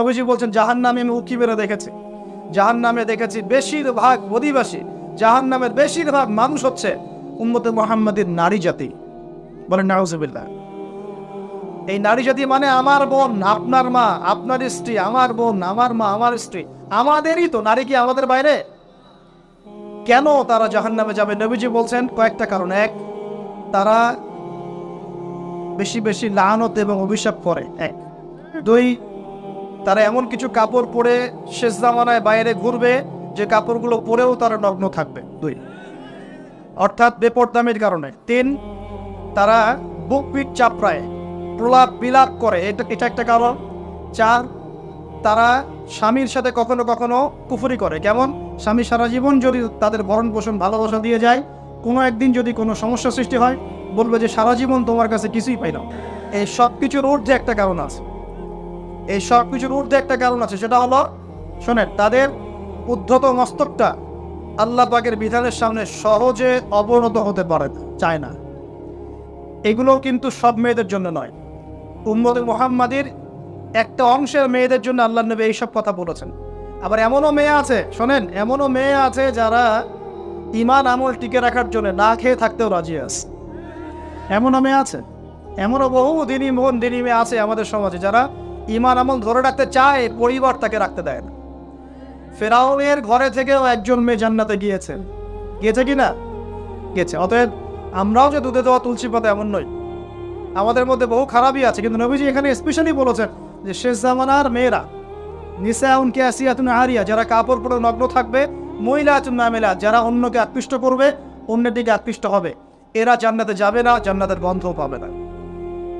নবীজি বলছেন জাহান নামে আমি উকি মেরে দেখেছি। জাহান নামে দেখেছি বেশিরভাগ অধিবাসী জাহান নামের বেশিরভাগ মানুষ হচ্ছে উম্মতে মোহাম্মদের নারী জাতি। বলেন, নাউজুবিল্লাহ। এই নারী জাতি মানে আমার বোন, আপনার মা, আপনার স্ত্রী, আমার বোন, আমার মা, আমার স্ত্রী। আমাদেরই তো, নারী কি আমাদের বাইরে? কেন তারা জাহান নামে যাবে? নবীজি বলছেন, কয়েকটা কারণ। এক, তারা বেশি বেশি লানত এবং অভিশাপ করে। এক, দুই তারা এমন কিছু কাপড় পরে শেষ জামানায় বাইরে ঘুরবে, যে কাপড়গুলো পরেও তারা নগ্ন থাকবে। দুই। অর্থাৎ বেপরদামের কারণে। তিন, তারা বুক পিট চাপড়ায়, প্রলাপ বিলাপ করে। এটা এটা একটা কারণ। চার, তারা স্বামীর সাথে কখনো কখনো কুফুরি করে। কেমন? স্বামী সারা জীবন যদি তাদের ভরণ পোষণ ভালোবাসা দিয়ে যায়, কোনো একদিন যদি কোনো সমস্যা সৃষ্টি হয়, বলবে যে সারা জীবন তোমার কাছে কিছুই পাই না। এই সব কিছুর ঊর্ধ্বে একটা কারণ আছে। এই সব কিছুর ঊর্ধ্বে একটা কারণ আছে, সেটা হলো, শোনেন, তাদের উদ্ধত মস্তকটা আল্লাহ পাকের বিধানের সামনে সহজে অবনত হতে পারে চায় না। এগুলো কিন্তু সব মেয়েদের জন্য নয়। উম্মদ মোহাম্মাদের একটা অংশের মেয়েদের জন্য আল্লাহ নবী এইসব কথা বলেছেন। আবার এমনও মেয়ে আছে, শোনেন, এমনও মেয়ে আছে যারা ইমান আমল টিকে রাখার জন্য না খেয়ে থাকতেও রাজি আছে। এমনও মেয়ে আছে, এমনও বহু দিনই মন দিনই মেয়ে আছে আমাদের সমাজে, যারা ইমান আমল ধরে রাখতে চায়, পরিবার তাকে রাখতে দেয় না। ফেরাউনের ঘরে থেকেও একজন মেয়ে জান্নাতে গিয়েছে। গিয়েছে কি না? গেছে অতএব আমরাও যে দুধে দেওয়া তুলসী পাতা এমন নই। আমাদের মধ্যে বহু খারাপই আছে, কিন্তু নবীজি এখানে স্পেশালি বলেছেন যে, শেষ জামানার মেয়েরা, নিসাউন ক্যাসিয়াতুন আরিয়া, যারা কাপড় পরে নগ্ন থাকবে মহিলা নামেলা, যারা অন্যকে আকৃষ্ট করবে, অন্যের দিকে আকৃষ্ট হবে। এরা জান্নাতে যাবে না, জান্নাতের গন্ধও পাবে না।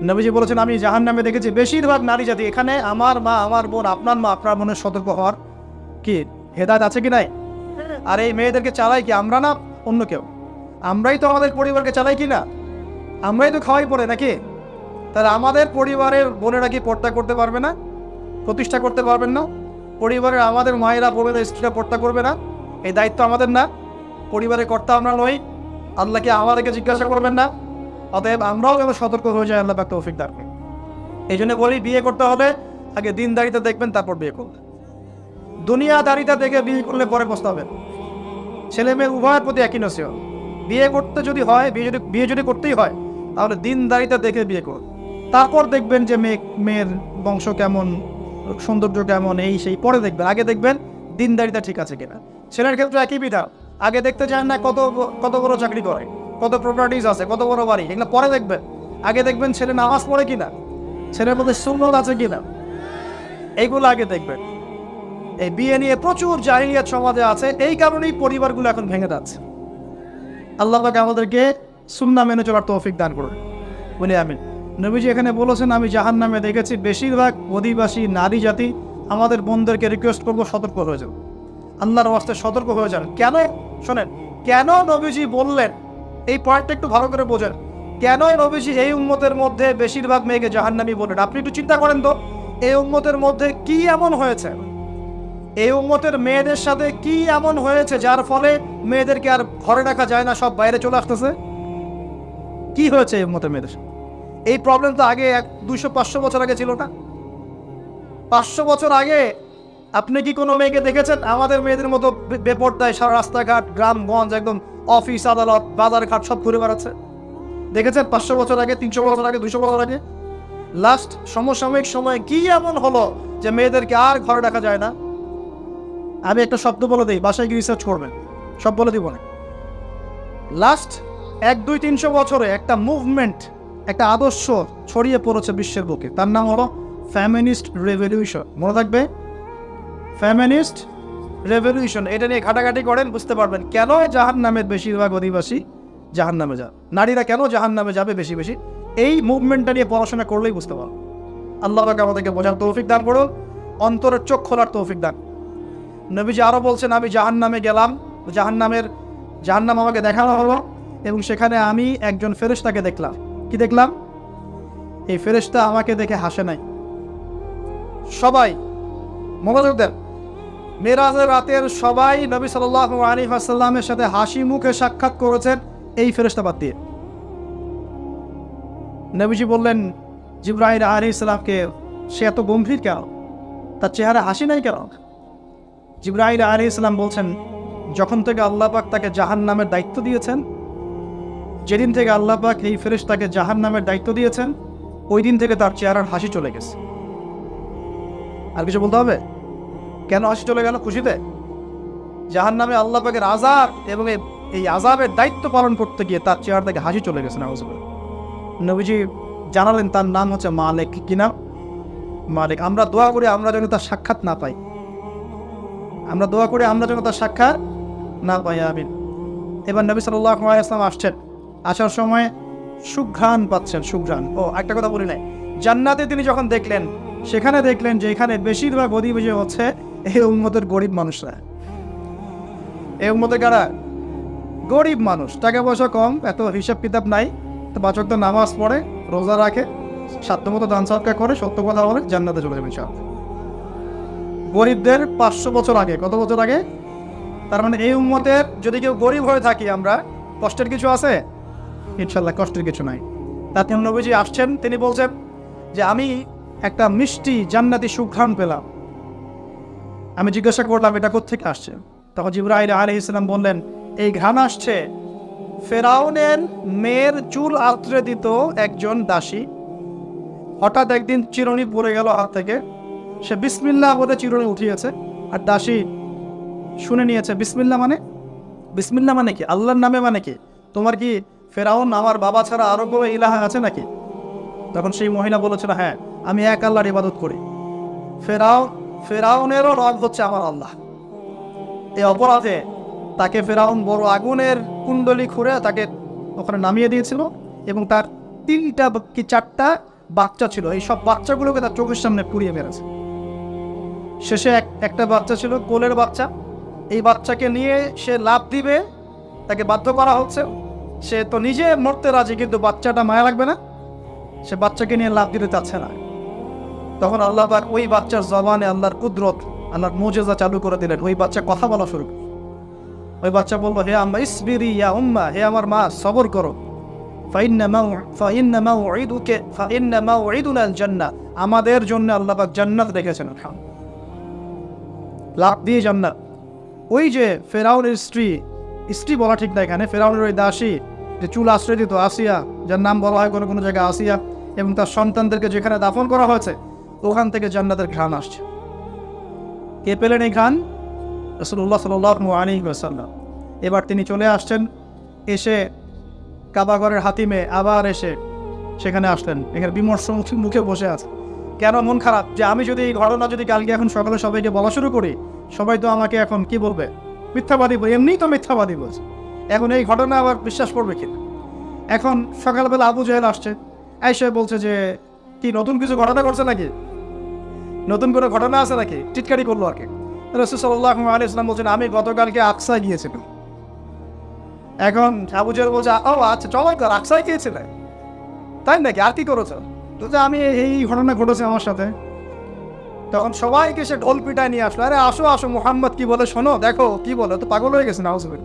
নবীজি বলেছেন, আমি জাহান নামে দেখেছি, বেশিরভাগ নারী জাতি। এখানে আমার মা, আমার বোন, আপনার মা, আপনার বোনের সতর্ক হওয়ার কি হেদায়ত আছে কি নাই? আর এই মেয়েদেরকে চালাই কি আমরা না অন্য কেউ? আমরাই তো আমাদের পরিবারকে চালাই কি না? আমরাই তো খাওয়াই পড়ে নাকি? তাহলে আমাদের পরিবারের বোনেরা কি পর্দা করতে পারবে না? প্রতিষ্ঠা করতে পারবেন না? পরিবারের আমাদের মায়েরা বোনেরা স্ত্রীরা পর্দা করবে না। এই দায়িত্ব আমাদের না। পরিবারের কর্তা আমরা নই। আল্লাহকে আমাদেরকে জিজ্ঞাসা করবেন না। অতএব আমরাও যেন সতর্ক হয়ে যাই, আল্লাহ পাক তৌফিক দান। এই জন্য বলি, বিয়ে করতে হলে আগে দিন দিনদারিতা দেখবেন, তারপর বিয়ে করবেন। দুনিয়াদারিতা দেখে বিয়ে করলে পরে পস্তাবেন। ছেলে মেয়ে উভয়ের প্রতি একই নসিহত। বিয়ে করতে যদি হয়, বিয়ে যদি বিয়ে যদি করতেই হয়, তাহলে দিন দিনদারিতা দেখে বিয়ে করুন। তারপর দেখবেন যে মেয়ে মেয়ের বংশ কেমন, সৌন্দর্য কেমন, এই সেই, পরে দেখবেন। আগে দেখবেন দিন দিনদারিতা ঠিক আছে কিনা। ছেলের ক্ষেত্রে একই বিধান। আগে দেখতে চান না কত কত বড় চাকরি করে। কত প্রপার্টিজ আছে, কত বড় বাড়ি, এগুলো পরে দেখবেন। আগে দেখবেন ছেলে নামাজ পড়ে কিনা, ছেলের মধ্যে সুন্নত আছে কিনা। এইগুলো আগে দেখবেন। এই বিয়ে নিয়ে প্রচুর জাহিলিয়াত সমাজে আছে, এই কারণেই পরিবারগুলো এখন ভেঙে যাচ্ছে। আল্লাহ পাক আমাদেরকে সুন্না মেনে চলার তৌফিক দান করুন। বলে আমি নবীজি এখানে বলেছেন, আমি জাহান নামে দেখেছি, বেশিরভাগ অধিবাসী নারী জাতি আমাদের বোনদেরকে রিকোয়েস্ট করব, সতর্ক হয়ে যান আল্লাহর ওয়াস্তে সতর্ক হয়ে যান। কেন? শোনেন, কেন নবীজি বললেন এই পয়েন্টটা একটু ভালো করে বোঝেন। কেন নবীজি এই উম্মতের মধ্যে বেশিরভাগ মেয়েকে জাহান্নামি বললেন আপনি একটু চিন্তা করেন তো, এই উম্মতের মধ্যে কি এমন হয়েছে? এই উম্মতের মেয়েদের সাথে কি এমন হয়েছে যার ফলে মেয়েদেরকে আর ঘরে রাখা যায় না, সব বাইরে চলে আসতেছে? কি হয়েছে এই উম্মতের মেয়েদের? এই প্রবলেম তো আগে এক দুশো পাঁচশো বছর আগে ছিল না? পাঁচশো বছর আগে আপনি কি কোনো মেয়েকে দেখেছেন? আমাদের মেয়েদের মতো বেপরদায় সারা রাস্তাঘাট গ্রামগঞ্জ একদম অফিস, আদালত বাজার ঘাট সব ঘুরে বেড়াচ্ছে। দেখেছেন পাঁচশো বছর আগে, তিনশো বছর আগে দুশো বছর আগে? লাস্ট সমসাময়িক সময়ে কি এমন হলো যে মেয়েদেরকে আর ঘরে রাখা যায় না? আমি একটা শব্দ বলে দিই, বাসায় গিয়ে রিসার্চ করবেন। সব বলে দিব না। লাস্ট এক, দুই, তিনশো বছরে একটা মুভমেন্ট একটা আদর্শ ছড়িয়ে পড়েছে বিশ্বের বুকে। তার নাম হলো ফ্যামিনিস্ট রেভলিউশন মনে থাকবে? ফ্যামিনিস্ট রেভলিউশন এটা নিয়ে ঘাটাঘাটি করেন, বুঝতে পারবেন। কেন জাহান নামের বেশিরভাগ অধিবাসী জাহান নামে যায় নারীরা কেন জাহান নামে যাবে বেশি বেশি? এই মুভমেন্টটা নিয়ে পড়াশোনা করলেই বুঝতে পারো। আল্লাহ পাক আমাদেরকে বোঝার তৌফিক দান করুন অন্তরের চোখ খোলার তৌফিক দান। নবীজি আরও বলছেন, আমি জাহান নামে গেলাম জাহান নামের জাহান নাম আমাকে দেখানো হলো, এবং সেখানে আমি একজন ফেরেশতাকে দেখলাম। কি দেখলাম? এই ফেরেশতা আমাকে দেখে হাসে নাই। সবাই মনোযোগ দেন। মেরাজের রাতের সবাই নবী সাল্লাহ আলী আসাল্লামের সাথে হাসি মুখে সাক্ষাৎ করেছেন এই ফেরেশতা বাদ দিয়ে। নবীজি বললেন জিব্রাহিম আলী ইসলামকে সে এত গম্ভীর কেন? তার চেহারা হাসি নাই কেন? জিব্রাহিল আলী ইসলাম বলছেন, যখন থেকে আল্লাহ পাক তাকে জাহান নামের দায়িত্ব দিয়েছেন, যেদিন থেকে আল্লাহ পাক এই ফেরেশ তাকে জাহান নামের দায়িত্ব দিয়েছেন, ওই দিন থেকে তার চেহারার হাসি চলে গেছে। আর কিছু বলতে হবে? কেন হাসি চলে গেল খুশিতে? জাহান নামে আল্লাহ পাকের আজাব এবং এই- আজাবের দায়িত্ব পালন করতে গিয়ে তার চেহারা থেকে হাসি চলে গেছে, নাউজ নবীজি জানালেন, তার নাম হচ্ছে মালিক। কি নাম? মালিক। আমরা দোয়া করি আমরা যেন তার সাক্ষাৎ না পাই। আমরা দোয়া করি আমরা যেন তার সাক্ষাৎ না পাই, আমিন। এবার নবী সাল্লাহ আসলাম আসছেন। আসার সময় সুঘ্রাণ পাচ্ছেন, সুঘ্রাণ। ও, একটা কথা বলি নাই। জান্নাতে তিনি যখন দেখলেন, সেখানে দেখলেন যে এখানে বেশিরভাগ অধিবেশী হচ্ছে এই উন্মতের গরিব মানুষরা। এই উন্মতের কারা? গরিব মানুষ। টাকা পয়সা কম, এত হিসাব কিতাব নাই। তো বাচক তো নামাজ পড়ে, রোজা রাখে সাধ্যমতো দান সৎকার করে, সত্য কথা বলে, জান্নাতে চলে যাবেন সব গরিবদের পাঁচশো বছর আগে, কত বছর আগে? তার মানে এই উম্মতের যদি কেউ গরিব হয়ে থাকি আমরা, কষ্টের কিছু আছে? ইনশাল্লাহ কষ্টের কিছু নাই। তাতে নবীজি আসছেন, তিনি বলছেন যে, আমি একটা মিষ্টি জান্নাতি সুঘ্রাণ পেলাম। আমি জিজ্ঞাসা করলাম, এটা কোথেকে আসছে? তখন জিব্রাহিল আলী ইসলাম বললেন, এই ঘ্রাণ আসছে। ফেরাউনের মেয়ের চুল আত্রে দিত একজন দাসী। হঠাৎ একদিন চিরুনি পড়ে গেল হাত থেকে। সে বিসমিল্লাহ বলে চিরুনি উঠিয়েছে। আর দাসী শুনে নিয়েছে বিসমিল্লা মানে? বিসমিল্লা মানে কি? আল্লাহর নামে মানে কি? তোমার কি ফেরাউন আমার বাবা ছাড়া আরও কোনো ইলাহা আছে নাকি? তখন সেই মহিলা বলেছিল হ্যাঁ আমি এক আল্লাহর ইবাদত করি। ফেরাউন ফেরাউনেরও রব হচ্ছে আমার আল্লাহ। এই অপরাধে তাকে ফেরাউন বড় আগুনের কুণ্ডলি খুঁড়ে তাকে ওখানে নামিয়ে দিয়েছিল এবং তার তিনটা কি চারটা বাচ্চা ছিল। এই সব বাচ্চাগুলোকে তার চোখের সামনে পুড়িয়ে মেরেছে। শেষে এক, একটা বাচ্চা ছিল, কোলের বাচ্চা। এই বাচ্চাকে নিয়ে সে লাভ দিবে, তাকে বাধ্য করা হচ্ছে। সে তো নিজে মরতে রাজি, কিন্তু বাচ্চাটা মায়া লাগবে না। সে বাচ্চাকে নিয়ে লাভ দিতে চাচ্ছে না। তখন আল্লাহ পাক ওই বাচ্চার জবানে আল্লাহর কুদরত, আল্লাহর মোজেজা চালু করে দিলেন। ওই বাচ্চা কথা বলা শুরু ওই বাচ্চা বলল, হে আম্মা, ইসবিরি ইয়া উম্মা, হে আমার মা, সবর করো। আমাদের জন্য আল্লাহ জান্নাত রেখেছেন লাভ দিয়ে জান্নাত। ওই যে ফেরাউনের স্ত্রী স্ত্রী বলা ঠিক না এখানে, ফেরাউনের ওই দাসী, যে চুল আশ্রয় দিত, আসিয়া, যার নাম বলা হয় কোনো কোনো জায়গায় আসিয়া, এবং তার সন্তানদেরকে যেখানে দাফন করা হয়েছে ওখান থেকে জান্নাতের ঘ্রাণ আসছে। কে পেলেন এই ঘ্রাণ? রসুল্লাহ সাল আলী এবার তিনি চলে আসছেন, এসে কাবাগরের হাতিমে আবার এসে সেখানে আসলেন। এখানে বিমর্ষ মুখে বসে আছে। কেন মন খারাপ? যে আমি যদি এই ঘটনা যদি কালকে এখন সকালে সবাইকে বলা শুরু করি, সবাই তো আমাকে এখন কি বলবে? মিথ্যাবাদী বল এমনিই তো মিথ্যাবাদী বলছে। এখন এই ঘটনা আবার বিশ্বাস করবে কি এখন সকালবেলা আবু জাহেল আসছে, এসে বলছে যে, কি নতুন কিছু ঘটনা করছে নাকি? নতুন কোনো ঘটনা আছে নাকি? টিটকারি করল আর কি রসুল সাল্লাহ আলী ইসলাম বলছেন, আমি গতকালকে আকসা গিয়েছিলাম। এখন আবু বলছে, ও আচ্ছা চমৎকার আকসায় গিয়েছিলে? তাই নাকি? আর কি করেছ? তো যে আমি এই ঘটনা ঘটেছে আমার সাথে। তখন সবাইকে সে ঢোল পিটায় নিয়ে আসলো। আরে, আসো আসো, মোহাম্মদ, কি বলে শোনো, দেখো, কি বলে, তো পাগল হয়ে গেছে নাউজবিল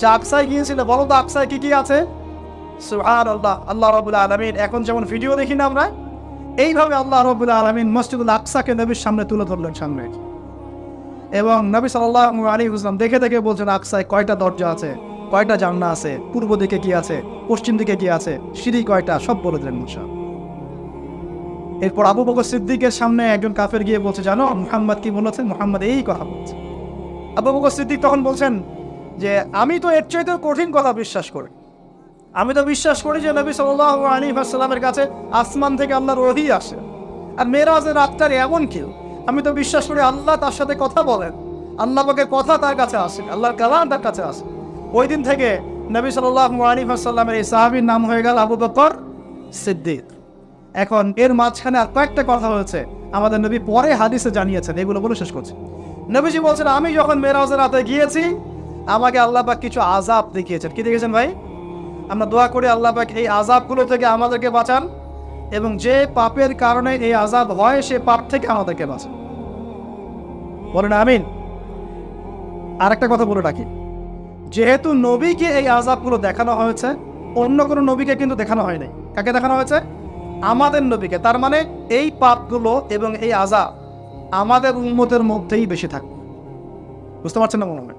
যে আকসায় গিয়েছিল, বলো তো, আকসায় কি কি আছে? সুহান আল্লাহ আল্লাহ রবুল্লা আলমিন। এখন যেমন ভিডিও দেখি না আমরা এইভাবে আল্লাহ রবুল্লা আলমিন মসজিদুল আকসাকে নবীর সামনে তুলে ধরলেন সামনে। এবং নবী সাল্লাহ আলী হুসলাম দেখে দেখে বলছেন, আকসায় কয়টা দরজা আছে? কয়টা জানলা আছে? পূর্ব দিকে কি আছে? পশ্চিম দিকে কি আছে? সিঁড়ি কয়টা? সব বলে দিলেন মুসা। এরপর আবু বকর সিদ্দিকের সামনে একজন কাফের গিয়ে বলছে, জানো, মোহাম্মদ কি বলেছে? মোহাম্মদ এই কথা বলছে। আবু বকর সিদ্দিক তখন বলছেন যে, আমি তো এর চাইতে কঠিন কথা বিশ্বাস করি। আমি তো বিশ্বাস করি যে নবী সাল্লাহ আলী আসসালামের কাছে আসমান থেকে আল্লাহর রহি আসে। আর মেয়েরাজের রাতটার এমন কেউ? আমি তো বিশ্বাস করি আল্লাহ তার সাথে কথা বলেন। আল্লাহ পাকের কথা তার কাছে আসে, আল্লাহর কালাম তার কাছে আসে। ওই দিন থেকে নবী সাল্লাহ আলী আসাল্লামের এই সাহাবির নাম হয়ে গেল আবু বকর সিদ্দিক। এখন এর মাঝখানে আর কয়েকটা কথা হয়েছে, আমাদের নবী পরে হাদিসে জানিয়েছেন, এগুলো বলে শেষ করছে। নবীজি বলছেন, আমি যখন মেরাজের রাতে গিয়েছি, আমাকে আল্লাহ পাক কিছু আজাব দেখিয়েছেন। কি দেখেছেন ভাই? আমরা দোয়া করি আল্লাহ পাক এই আজাবগুলো থেকে আমাদেরকে বাঁচান এবং যে পাপের কারণে এই আজাব হয়, সে পাপ থেকে আমাদেরকে বাঁচান। বলেন আমিন। আর একটা কথা বলে রাখি। যেহেতু নবীকে এই আজাবগুলো দেখানো হয়েছে, অন্য কোনো নবীকে কিন্তু দেখানো হয় নাই। কাকে দেখানো হয়েছে? আমাদের নবীকে। তার মানে এই পাপগুলো এবং এই আজাব আমাদের উন্মতের মধ্যেই বেশি থাকবে। বুঝতে পারছেন না মনে হয়?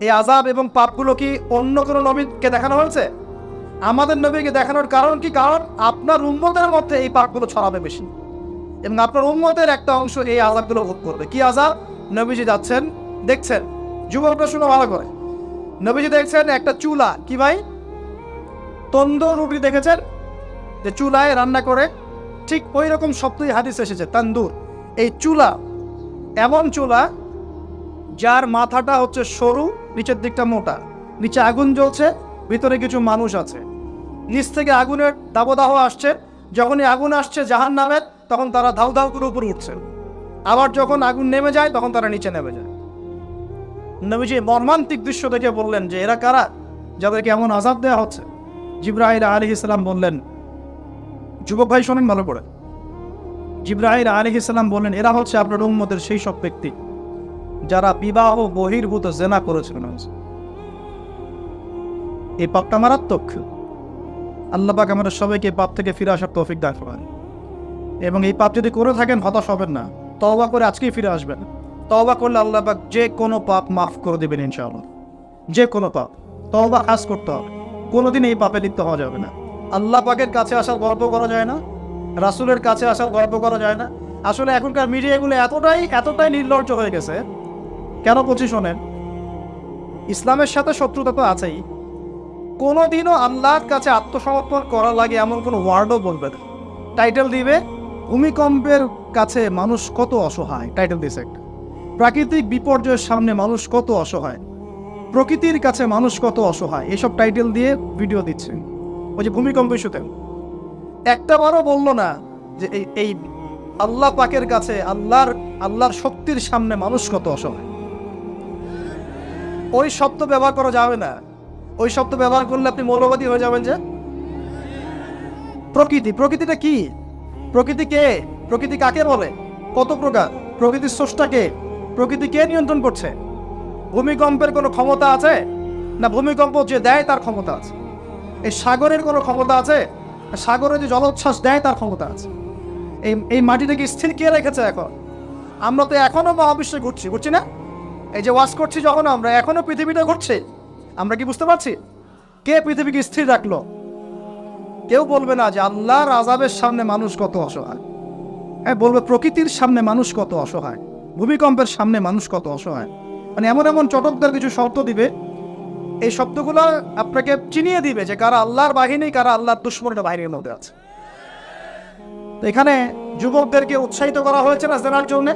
এই আজাব এবং পাপগুলো কি অন্য কোনো নবীকে দেখানো হয়েছে? আমাদের নবীকে দেখানোর কারণ কি? কারণ আপনার উন্মতের মধ্যে এই পাপগুলো ছড়াবে বেশি। এবং আপনার উন্মতের একটা অংশ এই আজাবগুলো ভোগ করবে। কি আজাব নবীজি যাচ্ছেন, দেখছেন, যুবকরা শুনে ভালো করে। নবীজি দেখছেন একটা চুলা। কি ভাই? তন্দুর রুটি দেখেছেন? যে চুলায় রান্না করে ঠিক ওই রকম শব্দই হাদিস এসেছে, তান্দুর। এই চুলা এমন চুলা যার মাথাটা হচ্ছে সরু, নিচের দিকটা মোটা, নিচে আগুন জ্বলছে ভিতরে কিছু মানুষ আছে। নিচ থেকে আগুনের দাবদাহ আসছে। যখনই আগুন আসছে জাহান নামের তখন তারা ধাউ ধাউ করে উপরে উঠছে। আবার যখন আগুন নেমে যায়, তখন তারা নিচে নেমে যায়। নবীজি মর্মান্তিক দৃশ্য দেখে বললেন যে, এরা কারা? যাদেরকে এমন আজাদ দেওয়া হচ্ছে? জিব্রাহিল আলী ইসলাম বললেন, যুবক ভাই, শোনেন ভালো করে। জিব্রাহিল আলী ইসলাম বললেন, এরা হচ্ছে আপনার উম্মতের সেই সব ব্যক্তি, যারা বিবাহ বহির্ভূত জেনা করেছিলেন এই পাপটা মারাত্মক। আল্লাহ পাক আমাদের সবাইকে পাপ থেকে ফিরে আসার তৌফিক দান করেন। এবং এই পাপ যদি করে থাকেন, হতাশ হবেন না। তওবা করে আজকেই ফিরে আসবেন। তওবা করলে আল্লাহ পাক যে কোনো পাপ মাফ করে দেবেন ইনশাআল্লাহ। যে কোনো পাপ। তওবা খাস করতে হবে। কোনোদিন এই পাপে লিপ্ত হওয়া যাবে না। আল্লাহ পাকের কাছে আসার গল্প করা যায় না। রাসূলের কাছে আসার গল্প করা যায় না। আসলে এখনকার মিডিয়াগুলো এতটাই এতটাই নির্লজ্জ হয়ে গেছে। কেন বলছি শোনেন? ইসলামের সাথে শত্রুতা তো আছেই। কোনোদিনও আল্লাহর কাছে আত্মসমর্পণ করা লাগে এমন কোনো ওয়ার্ডও বলবে না। টাইটেল দিবে, ভূমিকম্পের কাছে মানুষ কত অসহায়। টাইটেল দিছে একটা। প্রাকৃতিক বিপর্যয়ের সামনে মানুষ কত অসহায়। প্রকৃতির কাছে মানুষ কত অসহায়। এসব টাইটেল দিয়ে ভিডিও দিচ্ছে। ওই যে ভূমিকম্প ইস্যুতে। একটা বারও বলল না যে এই এই আল্লাহ পাকের কাছে, আল্লাহর আল্লাহর শক্তির সামনে মানুষ কত অসহায়। ওই শব্দ ব্যবহার করা যাবে না। ওই শব্দ ব্যবহার করলে আপনি মৌলবাদী হয়ে যাবেন যে? প্রকৃতি, প্রকৃতিটা কি? প্রকৃতি কে? প্রকৃতি কাকে বলে? কত প্রকার? প্রকৃতির স্রষ্টা কে? প্রকৃতি কে নিয়ন্ত্রণ করছে? ভূমিকম্পের কোনো ক্ষমতা আছে? না ভূমিকম্প যে দেয় তার ক্ষমতা আছে? এই সাগরের কোনো ক্ষমতা আছে? সাগরে যে জলোচ্ছ্বাস দেয় তার ক্ষমতা আছে? এই এই মাটিটাকে স্থির কে রেখেছে এখন? আমরা তো এখনও মহাবিশ্বে ঘুরছি ঘুরছি না? এই যে ওয়াশ করছি যখন আমরা এখনও পৃথিবীটা ঘুরছে। আমরা কি বুঝতে পারছি? কে পৃথিবীকে স্থির রাখল? কেউ বলবে না যে আল্লাহর আজাবের সামনে মানুষ কত অসহায়। হ্যাঁ বলবে প্রকৃতির সামনে মানুষ কত অসহায়। ভূমিকম্পের সামনে মানুষ কত অসহায়। মানে এমন এমন চটকদার কিছু শর্ত দিবে। এই শব্দগুলো আপনাকে চিনিয়ে দিবে যে কারা আল্লাহর বাহিনী, কারা আল্লাহর দুশ্মনটা বাহিনীর মধ্যে আছে। তো এখানে যুবকদেরকে উৎসাহিত করা হয়েছে না জেনার জন্য?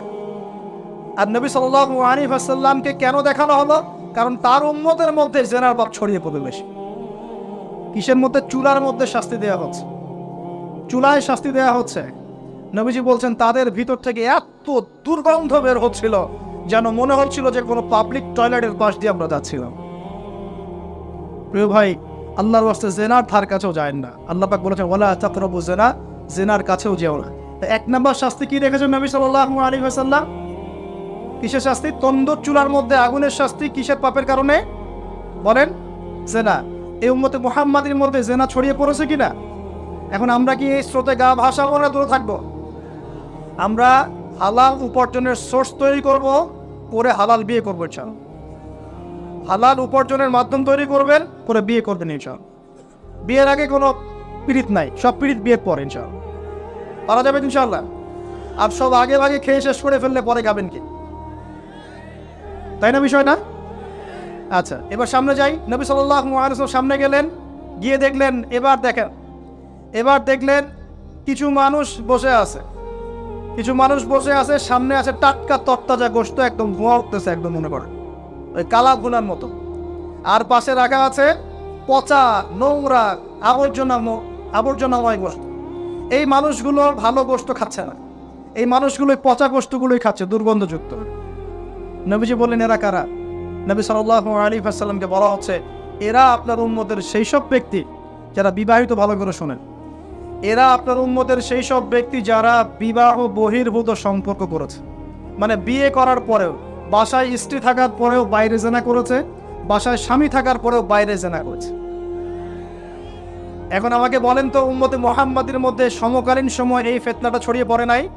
আর নবী আলাইহি ওয়াসাল্লামকে কেন দেখানো হলো? কারণ তার উম্মতের মধ্যে জেনার বাপ ছড়িয়ে পড়বে বেশি। কিসের মধ্যে? চুলার মধ্যে শাস্তি দেওয়া হচ্ছে। চুলায় শাস্তি দেওয়া হচ্ছে। নবীজি বলছেন, তাদের ভিতর থেকে এত দুর্গন্ধ বের হচ্ছিল যেন মনে হচ্ছিল যে কোনো পাবলিক টয়লেটের পাশ দিয়ে আমরা যাচ্ছিলাম। প্রিয় ভাই, আল্লাহর ওয়াস্তে জেনার ধার কাছেও যায় না। আল্লাহ পাক বলেছেন ওলা তাকরবু জেনা, জেনার কাছেও যেও না। এক নম্বর শাস্তি কি রেখেছেন নবী সাল্লাল্লাহু আলাইহি ওয়াসাল্লাম? কিসের শাস্তি? তন্দুর চুলার মধ্যে আগুনের শাস্তি কিসের পাপের কারণে? বলেন, জেনা। এই উম্মতে মুহাম্মাদের মধ্যে জেনা ছড়িয়ে পড়েছে কিনা? এখন আমরা কি এই স্রোতে গা ভাষা মনে দূরে থাকব? আমরা হালাল উপার্জনের সোর্স তৈরি করব, করে হালাল বিয়ে করব ইনশাল হালাল উপার্জনের মাধ্যম তৈরি করবেন, করে বিয়ে করবেন ইনশাল বিয়ের আগে কোনো পীড়িত নাই, সব পীড়িত বিয়ের পর ইনশাল পারা যাবে ইনশাল্লাহ আর সব আগে ভাগে খেয়ে শেষ করে ফেললে পরে খাবেন কি? তাই না বিষয়টা আচ্ছা এবার সামনে যাই। নবী সাল্লাহ সামনে গেলেন, গিয়ে দেখলেন, এবার দেখেন, এবার দেখলেন কিছু মানুষ বসে আছে। কিছু মানুষ বসে আছে, সামনে আছে টাটকা তত্তাজা গোস্ত একদম ধোঁয়া উঠতেছে, একদম মনে করে ওই কালা ভুনার মতো। আর পাশে রাখা আছে পচা নোংরা আবর্জনা আবর্জনাময় গোস্ত এই মানুষগুলো ভালো গোস্ত খাচ্ছে না। এই মানুষগুলো পচা গোস্তগুলোই খাচ্ছে, দুর্গন্ধযুক্ত। নবীজি বললেন, এরা কারা? নবী সাল্লাহ আলী সাল্লামকে বলা হচ্ছে, এরা আপনার উন্মতের সেই সব ব্যক্তি যারা বিবাহিত ভালো করে শোনেন। এরা আপনার উন্মতের সেই সব ব্যক্তি যারা বিবাহ বহির্ভূত সম্পর্ক করেছে। মানে বিয়ে করার পরেও, বাসায় স্ত্রী থাকার পরেও বাইরে জেনা করেছে, বাসায় স্বামী থাকার পরেও বাইরে জেনা করেছে। এখন আমাকে বলেন তো, উম্মতে মোহাম্মদের মধ্যে সমকালীন সময় এই ফেতনাটা ছড়িয়ে পড়ে নাই?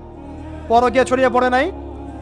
পরকিয়া ছড়িয়ে পড়ে নাই?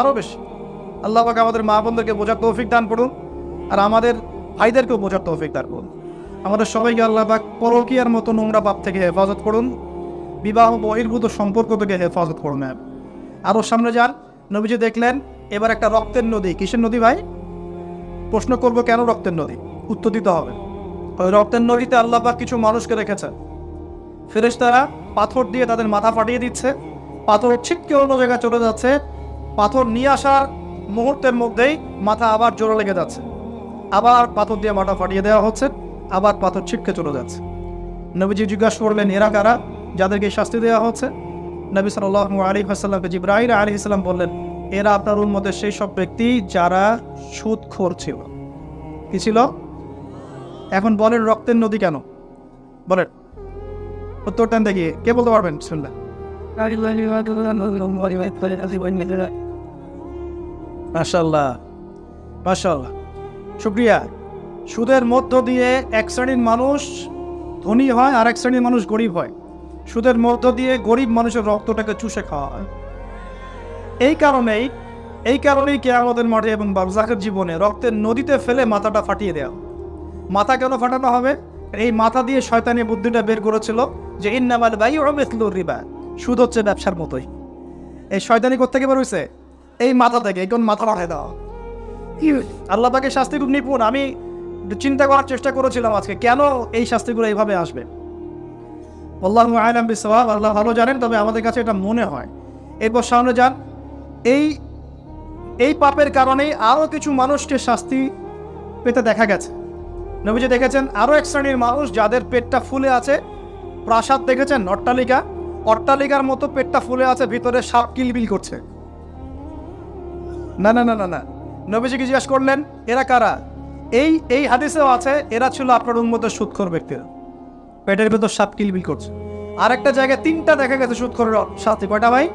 আরও বেশি। আল্লাহ পাক আমাদের মা বোনদেরকে বোঝার তৌফিক দান করুন, আর আমাদের ভাইদেরকেও বোঝার তৌফিক দান করুন। আমাদের সবাইকে আল্লাহ পাক পরকীয়ার মতো নোংরা পাপ থেকে হেফাজত করুন, বিবাহ বহির্ভূত সম্পর্ক থেকে হেফাজত করুন আরও সামনে যান, নবীজি দেখলেন, এবার একটা রক্তের নদী। কিসের নদী ভাই? প্রশ্ন করব কেন রক্তের নদী? উত্তর দিতে হবে। ওই রক্তের নদীতে আল্লাহ পাক কিছু মানুষকে রেখেছে ফেরেশতারা পাথর দিয়ে তাদের মাথা ফাটিয়ে দিচ্ছে পাথর ছিটকে অন্য জায়গায় চলে যাচ্ছে পাথর নিয়ে আসার মুহূর্তের মধ্যেই মাথা আবার জোরে লেগে যাচ্ছে। আবার পাথর দিয়ে মাথা ফাটিয়ে দেওয়া হচ্ছে, আবার পাথর ছিটকে চলে যাচ্ছে। নবীজি জিজ্ঞাসা করলেন, এরা কারা? যাদেরকে শাস্তি দেওয়া হচ্ছে। নবী সাল্লাহ আলী হাসাল্লামকে জিব্রাহির আলী ইসলাম বললেন, এরা আপনার উন্মতের সেই সব ব্যক্তি যারা সুদখোর ছিল। কি ছিল? এখন বলেন, রক্তের নদী কেন? বলেন। উত্তর উত্তরটা দেখি, কে বলতে পারবেন? শুনলেন মাশাল্লাহ মাশাল্লাহ শুক্রিয়া। সুদের মধ্য দিয়ে এক শ্রেণির মানুষ ধনী হয় আর এক শ্রেণির মানুষ গরিব হয়। সুদের মধ্য দিয়ে গরিব মানুষের রক্তটাকে চুষে খাওয়া হয়। এই কারণেই এই কারণেই কেয়ামতের মাঠে এবং বাবজাকের জীবনে রক্তের নদীতে ফেলে মাথাটা ফাটিয়ে দেওয়া মাথা কেন ফাটানো হবে? এই মাথা দিয়ে শয়তানি বুদ্ধিটা বের করেছিল যে ইন্নামাল বাই ওমেসলুর রিবা, সুদ হচ্ছে ব্যবসার মতোই। এই শয়তানি কোথেকে বের হয়েছে এই মাথা থেকে কোন মাথা পাঠায় দেওয়া আল্লাহ তাকে শাস্তি খুব নিপুণ। আমি চিন্তা করার চেষ্টা করেছিলাম আজকে কেন এই শাস্তিগুলো এইভাবে আসবে? আল্লাহ আলাম বিসওয়াব আল্লাহ ভালো জানেন তবে আমাদের কাছে এটা মনে হয়। এরপর সামনে যান। এই এই পাপের কারণেই আরও কিছু মানুষকে শাস্তি পেতে দেখা গেছে। নবীজি দেখেছেন আরও এক শ্রেণির মানুষ যাদের পেটটা ফুলে আছে প্রাসাদ দেখেছেন অট্টালিকা। অট্টালিকার মতো পেটটা ফুলে আছে ভিতরে সাপ কিলবিল করছে। না না না না না। নবীজিকে জিজ্ঞাসা করলেন? এরা কারা? এই এই হাদিসেও আছে, এরা ছিল আপনার উন্মত সুৎখর ব্যক্তিরা। পেটের ভেতর সাপ কিলবিল করছে। আর একটা জায়গায় তিনটা দেখা গেছে সুৎখরের সাথে কয়টা ভাই?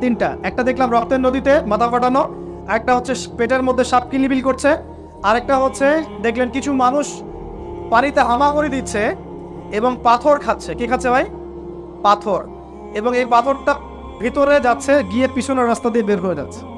তিনটা। একটা দেখলাম রক্তের নদীতে মাথা ফাটানো একটা হচ্ছে পেটের মধ্যে সাপ কিলবিল করছে। আরেকটা হচ্ছে দেখলেন কিছু মানুষ পানিতে হামাগুড়ি দিচ্ছে এবং পাথর খাচ্ছে। কি খাচ্ছে ভাই? পাথর। এবং এই পাথরটা ভিতরে যাচ্ছে, গিয়ে পিছনের রাস্তা দিয়ে বের হয়ে যাচ্ছে।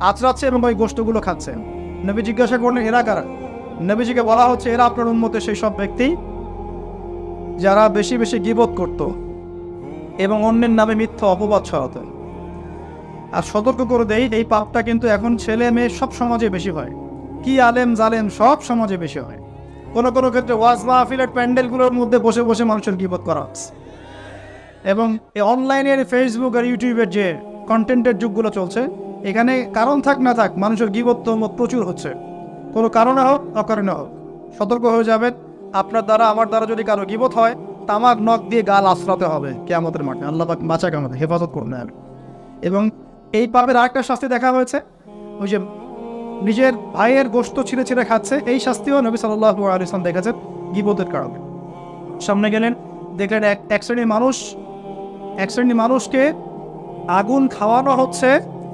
আঁচড়াচ্ছে এবং ওই গোষ্ঠগুলো খাচ্ছে। নবী জিজ্ঞাসা করলেন, এরা কারা? নবীজিকে বলা হচ্ছে, এরা আপনার উন্মতে সেই সব ব্যক্তি যারা বেশি বেশি গিবত করত এবং অন্যের নামে মিথ্যা অপবাদ ছড়াতো। আর সতর্ক করে দেই, এই পাপটা কিন্তু এখন ছেলে মেয়ে সব সমাজে বেশি হয়। কি আলেম জালেম সব সমাজে বেশি হয়। কোনো কোনো ক্ষেত্রে ওয়াজ মাহফিলের প্যান্ডেলগুলোর মধ্যে বসে বসে মানুষের গিবত করা হচ্ছে। এবং এই অনলাইনের, ফেসবুক আর ইউটিউবের যে কন্টেন্টের যুগগুলো চলছে এখানে কারণ থাক না থাক, মানুষের গিবত্ব প্রচুর হচ্ছে। কোনো কারণে হোক, অকারণে হোক। সতর্ক হয়ে যাবেন। আপনার দ্বারা, আমার দ্বারা যদি কারও গিবত হয়, তামাক, নখ দিয়ে গাল আশ্রাতে হবে কেয়ামতের মাঠে। আল্লাহ পাক বাঁচা আমাদের, হেফাজত করুন এবং এই পাপের আরেকটা শাস্তি দেখা হয়েছে। ওই যে নিজের ভাইয়ের গোস্ত ছিঁড়ে ছিঁড়ে খাচ্ছে, এই শাস্তিও নবী সাল্লাহ আলিয়াম দেখেছেন গিবতের কারণে। সামনে গেলেন, দেখলেন এক শ্রেণির মানুষ এক শ্রেণির মানুষকে আগুন খাওয়ানো হচ্ছে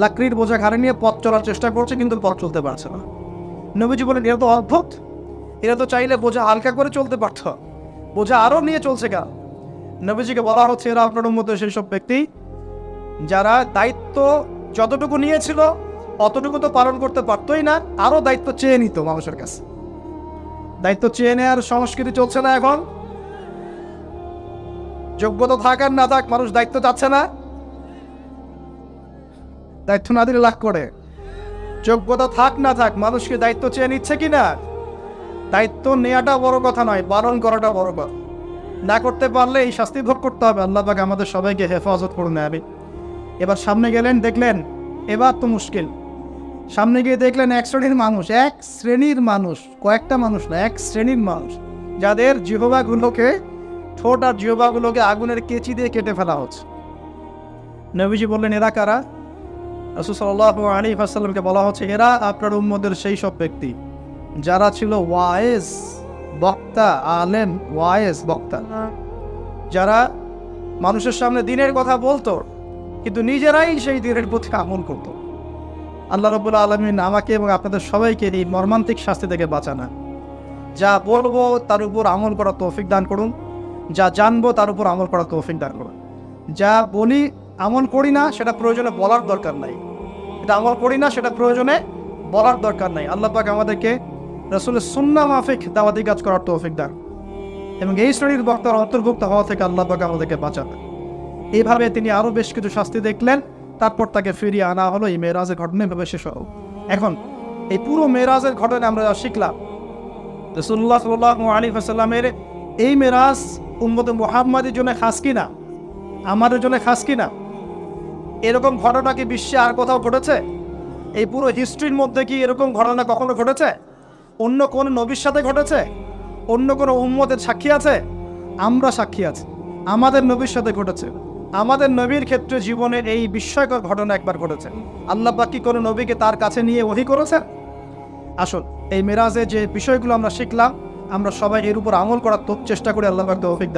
লাকড়ির বোঝা ঘাড়ে নিয়ে পথ চলার চেষ্টা করছে, কিন্তু পথ চলতে পারছে না। নবীজি বলেন, এরা তো অদ্ভুত। এরা তো চাইলে বোঝা হালকা করে চলতে পারত। বোঝা আরও নিয়ে চলছে কেন নবীজিকে বলা হচ্ছে, এরা আপনার মধ্যে সেই সব ব্যক্তি যারা দায়িত্ব যতটুকু নিয়েছিল, অতটুকু তো পালন করতে পারতোই না আরও দায়িত্ব চেয়ে নিত মানুষের কাছে। দায়িত্ব চেয়ে নেওয়ার সংস্কৃতি চলছে না এখন। যোগ্যতা থাক আর না থাক, মানুষ দায়িত্ব চাচ্ছে না। দায়িত্ব না দিলে লাভ করে। যোগ্যতা থাক না থাক, মানুষকে দায়িত্ব চেয়ে নিচ্ছে কি না দায়িত্ব নেওয়াটা বড় কথা নয়, বারণ করাটা বড় কথা। না করতে পারলে এই শাস্তি ভোগ করতে হবে। আল্লাহ পাক আমাদের সবাইকে হেফাজত করে নেবে এবার সামনে গেলেন, দেখলেন, এবার তো মুশকিল। সামনে গিয়ে দেখলেন এক শ্রেণির মানুষ, এক শ্রেণির মানুষ, কয়েকটা মানুষ না, এক শ্রেণির মানুষ, যাদের জিহবাগুলোকে ঠোঁট আর জিহবাগুলোকে আগুনের কেচি দিয়ে কেটে ফেলা হচ্ছে। নবীজি বললেন, এরা কারা? রসুল সাল্লাহ আলী আসাল্লামকে বলা হচ্ছে, এরা আপনার উম্মদের সেই সব ব্যক্তি। যারা ছিল ওয়ায়েজ বক্তা, আলেম ওয়ায়েজ বক্তা। যারা মানুষের সামনে দিনের কথা বলতো, কিন্তু নিজেরাই সেই দিনের প্রতি আমল করত। আল্লাহ রবুল্লা আলমিন আমাকে এবং আপনাদের সবাইকে এই মর্মান্তিক শাস্তি থেকে বাঁচানা। যা বলব, তার উপর আমল করার তৌফিক দান করুন। যা জানব, তার উপর আমল করার তৌফিক দান করুন। যা বলি আমল করি না, সেটা প্রয়োজনে বলার দরকার নাই। এটা আমল করি না, সেটা প্রয়োজনে বলার দরকার নাই। আল্লাহ পাক আমাদেরকে রসুলের সুন্না মাফিক দাওয়াতি কাজ করার তৌফিক দান। এবং এই শ্রেণির বক্তার অন্তর্ভুক্ত হওয়া থেকে আল্লাহ পাক আমাদেরকে বাঁচাবেন এইভাবে তিনি আরও বেশ কিছু শাস্তি দেখলেন, তারপর তাকে ফিরিয়ে আনা হলো, এই মেয়েরাজের ঘটনা এভাবে শেষ হোক এখন, এই পুরো মেয়েরাজের ঘটনা আমরা যা শিখলাম রসুল্লাহ সাল্লাহ আলী আসাল্লামের এই মেরাজ উম্মত মুহাম্মাদের জন্য খাস কিনা? আমাদের জন্য খাস কিনা? এরকম ঘটনা কি বিশ্বে আর কোথাও ঘটেছে? এই পুরো হিস্ট্রির মধ্যে কি এরকম ঘটনা কখনো ঘটেছে? অন্য কোন নবীর সাথে ঘটেছে? অন্য কোনো উম্মতের সাক্ষী আছে? আমরা সাক্ষী আছি। আমাদের নবীর সাথে ঘটেছে। আমাদের নবীর ক্ষেত্রে জীবনের এই বিস্ময়কর ঘটনা একবার ঘটেছে। আল্লাহ পাক কি কোনো নবীকে তার কাছে নিয়ে ওহি করেছেন? আসুন, এই মেরাজে যে বিষয়গুলো আমরা শিখলাম, আমরা সবাই এর উপর আমল করার চেষ্টা করি আল্লাহ পাক তৌফিক।